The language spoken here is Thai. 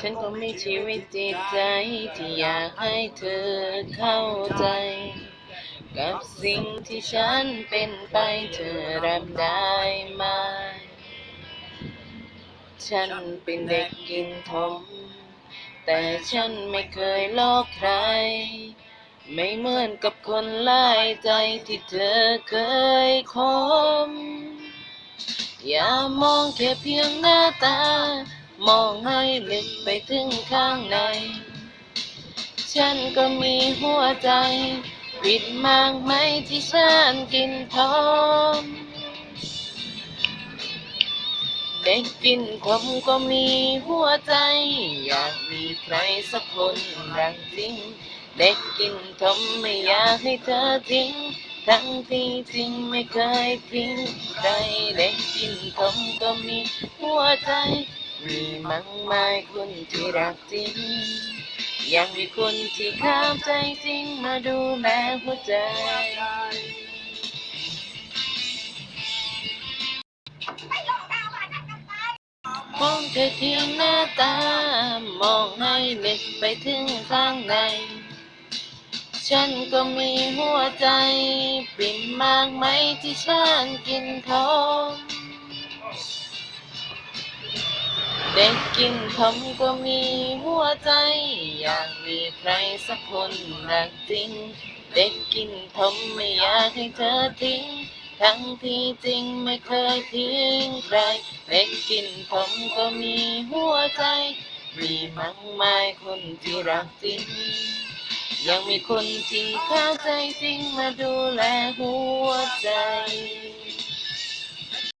ฉันก็มีชีวิตจิตใจที่อยากให้เธอเข้าใจ กับสิ่งที่ฉันเป็นไปเธอรับได้ไหมฉันเป็นเด็กกินทม แต่ฉันไม่เคยลอกใคร ไม่เหมือนกับคนลายใจที่เธอเคยคม อย่ามองแค่เพียงหน้าตา มองให้ลึกไปถึงข้างใน ฉันก็มีหัวใจผิดมากไหมที่ฉันกินทองเด็กกินขมก็มีหัวใจ อยากมีใครสักคนรักจริง เด็กกินทมไม่อยากให้เธอทิ้ง ทั้งที่จริงไม่เคยทิ้งใครเด็กกินทมก็มีหัวใจ มีมั่งมายคนที่รักจริง ยังมีคนที่เข้าใจจริงมาดูแลหัวใจ มองเธอเพียงหน้าตา มองให้ลึกไปถึงข้างใน ฉันก็มีหัวใจ ปิ่นมากไหมที่ฉันกินทอง เด็กกินทมก็มีหัวใจ อยากมีใครสักคนรักจริง เด็กกินทมไม่อยากให้เธอทิ้ง ทั้งที่จริงไม่เคยทิ้งใคร เด็กกินผมก็มีหัวใจ มีมากมายคนที่รักจริง ยังมีคนที่เข้าใจจริงมาดูแลหัวใจ